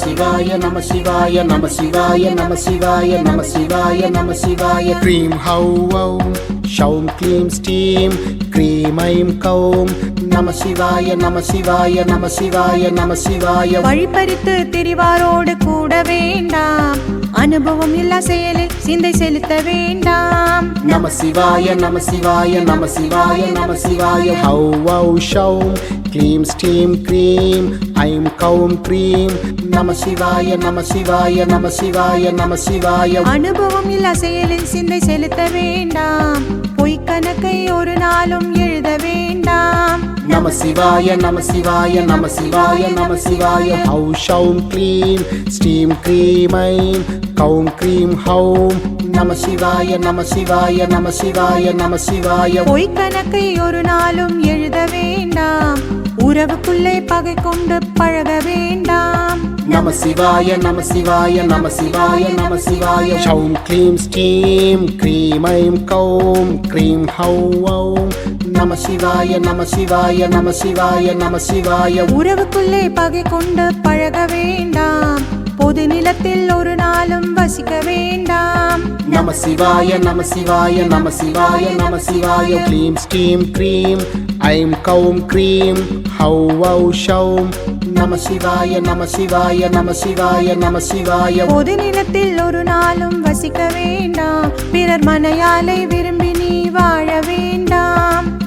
சிவாய நம சிவாய நம சிவாய நம சிவாய நம சிவாய நம சிவாய க்ரீம் ஹௌ ஔம் ஷௌம் க்ளீம் ஸ்டீம் க்ரீம் ஐம் கௌம் நம சிவாய நம சிவாய நம சிவாய நம சிவாய வழிபறித்து திரிவாரோடு கூட வேண்டாம். அனுபவம் இல்லா செயலில் சிந்தை செலுத்த வேண்டாம். நம சிவாய நம சிவாய நம சிவாய நம சிவாய ஹௌ ஔ ஷௌம் க்ளீம் ஸ்டீம் க்ரீம் ஐம் கௌம் க்ரீம் நம சிவாய நம சிவாய நம சிவாய நம சிவாய அனுபவம் இல்லா செயலில் சிந்தை செலுத்த வேண்டாம். பொய் கணக்கை ஒரு நாளும் எழுத வேண்டாம். நம சிவாய நம சிவாய நம சிவாய நம சிவாய. ஹௌ ஷௌம் க்ளீம் ஸ்டீம் க்ரீம் ஐம் கௌம் க்ரீம் ஹௌம். நம சிவாய நம சிவாய நம சிவாய நம சிவாய. பொய் கணக்கை ஒரு நாளும் எழுத வேண்டாம். உறவுக்குள்ளே பகை கொண்டு பழக வேண்டாம். நம சிவாய நம சிவாய நம சிவாய நம சிவாய. ஷௌம் க்ளீம் ஸ்டீம் க்ரீம் ஐம் கௌம் க்ரீம் ஹௌ ஔம் நம சிவாய நம சிவாய நம சிவாய நம சிவாய. உறவுக்குள்ளே பகை கொண்டு பழக வேண்டாம். பொது நிலத்தில் ஒரு நாளும் வசிக்க வேண்டாம். நம சிவாய நம சிவாய நம சிவாய நம சிவாய. க்ளீம் ஸ்டீம் க்ரீம் ஐம் கௌம் க்ரீம் ஹௌ ஔ ஷௌம் நம சிவாய நம சிவாய நம சிவாய நம சிவாய. பொது நிலத்தில் ஒரு நாளும் வசிக்க வேண்டாம். பிறர் மனையாலை விரும்பி நீ வாழ வேண்டாம்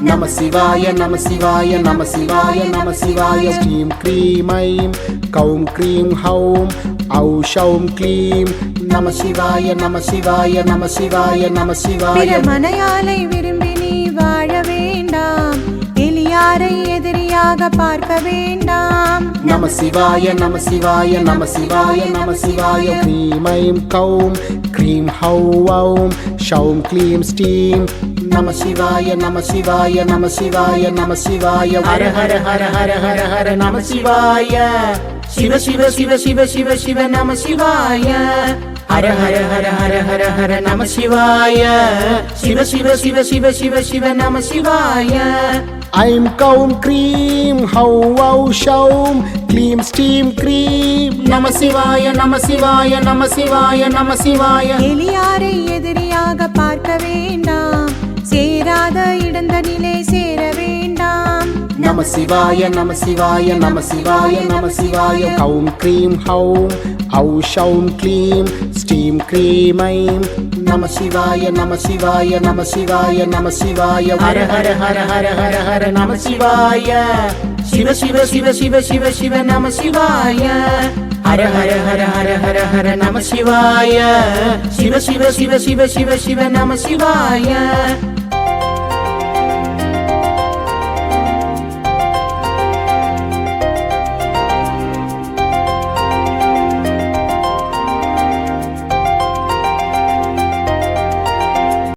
நம சிவாய நம சிவாய நம சிவாய நம சிவாய. ஸ்டீம் க்ரீம் ஐம் கௌம் க்ரீம் ஹௌம் ஔ ஷௌம் க்ளீம். நம சிவாய நம சிவாய நம சிவாய நம சிவாய. மனையாலை விரும்பி நீ வாழ வேண்டாம். எளியாரை எதிரியாக பார்க்க வேண்டாம். நம சிவாய நம சிவாய நம சிவாய நம சிவாய. க்ரீம் ஐம் கௌம் க்ரீம் ஹௌ ஔம் ஷௌம் க்ளீம் ஸ்டீம். நம சிவாய நம சிவாய நம சிவாய நம சிவாய ஹர ஹர ஹர ஹர ஹர ஹர நம சிவாய சிவ சிவ சிவ சிவ சிவ சிவ நம சிவாய ஹர ஹர ஹர ஹர ஹர ஹர நம சிவாய சிவ சிவ சிவ சிவ சிவ சிவ நம சிவாய ஐம் கௌம் க்ரீம் ஹௌ ஔ ஷௌம் க்ளீம் ஸ்டீம் க்ரீம் நம சிவாய நம சிவாய நம சிவாய நம சிவாய எளியாரை எதிரியாக பார்க்க வேண்டாம் இடந்தனிலே சேர வேண்டாம் நம சிவாய நம சிவாய நம சிவாய நம சிவாய கௌம் க்ரீம் ஹவும் ஔ ஷௌம் க்ளீம் ஸ்டீம் க்ரீம் ஐம் நம சிவாய நம சிவாய நம சிவாய நம சிவாய ஹர ஹர ஹர ஹர ஹர ஹர நம சிவாய சிவ சிவ சிவ சிவ சிவ சிவ நம சிவாய ஹர ஹர ஹர ஹர ஹர ஹர நம சிவாய சிவ சிவ சிவ சிவ சிவ சிவ நம சிவாய